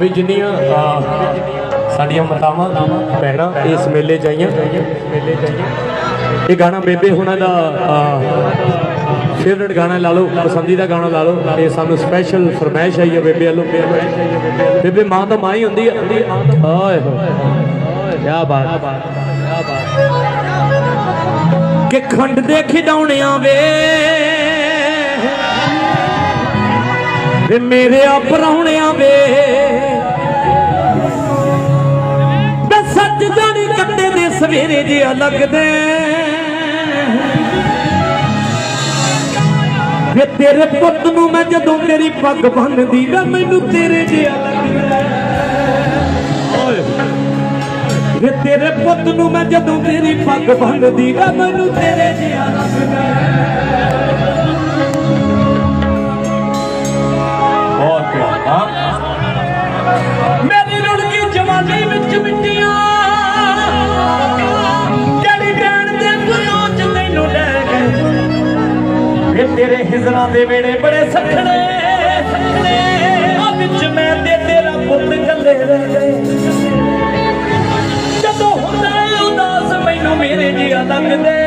ਵੀ ਜਿੰਨੀਆਂ ਸਾਡੀਆਂ ਮਾਤਾਵਾਂ ਭੈਣਾਂ ਇਸ ਮੇਲੇ ਚ ਇਹ ਗਾਣਾ ਬੇਬੇ ਹੁਣਾਂ ਦਾ ਫੇਵਰਟ ਗਾਣਾ ਲਾ ਲਓ, ਪਸੰਦੀਦਾ ਗਾਣਾ ਲਾ ਲਓ। ਇਹ ਸਾਨੂੰ ਸਪੈਸ਼ਲ ਫਰਮਾਇਸ਼ ਆਈ ਹੈ ਬੇਬੇ ਵੱਲੋਂ। ਬੇਬੇ, ਮਾਂ ਤਾਂ ਮਾਂ ਹੀ ਹੁੰਦੀ ਹੈ ਓਏ ਹੋਏ। ਕੀ ਬਾਤ ਕੀ ਬਾਤ। ਕਿ ਖੰਡ ਦੇ ਖਿਡੌਣਿਆਂ ਵੇ ਵੇ ਮੇਰੇ ਆ ਪਰਾਉਣਿਆਂ ਵੇ। ਮੈਂ ਸੱਜ ਜਾਣੀ ਕੱਟੇ ਦੇ ਸਵੇਰੇ ਜਿਹਾ ਲੱਗਦੇ ਵੇ ਤੇਰੇ ਪੁੱਤ ਨੂੰ ਮੈਂ ਜਦੋਂ ਤੇਰੀ ਪੱਗ ਬੰਨਦੀ ਵੇ, ਮੈਨੂੰ ਤੇਰੇ ਜਿਹਾ ਲੱਗਦਾ ਓਏ। ਵੇ ਤੇਰੇ ਪੁੱਤ ਨੂੰ ਮੈਂ ਜਦੋਂ ਤੇਰੀ ਪੱਗ ਬੰਨਦੀ ਵੇ, ਮੈਨੂੰ ਤੇਰੇ ਜਿਹਾ ਲੱਗਦਾ ਇਹ ਤੇਰੇ ਹਿਜ਼ਰਾਂ ਦੇ ਵੇੜੇ ਬੜੇ ਸਖਣੇ। ਸਖਣੇ ਆ ਵਿੱਚ ਮੈਂ ਤੇ ਤੇਰਾ ਪੁੱਤ ਕੱਲੇ ਰਹਿ ਗਏ। ਜਦੋਂ ਹੁੰਦਾ ਉਦਾਸ, ਮੈਨੂੰ ਮੇਰੇ ਜਿਹਾ ਲੱਗਦੇ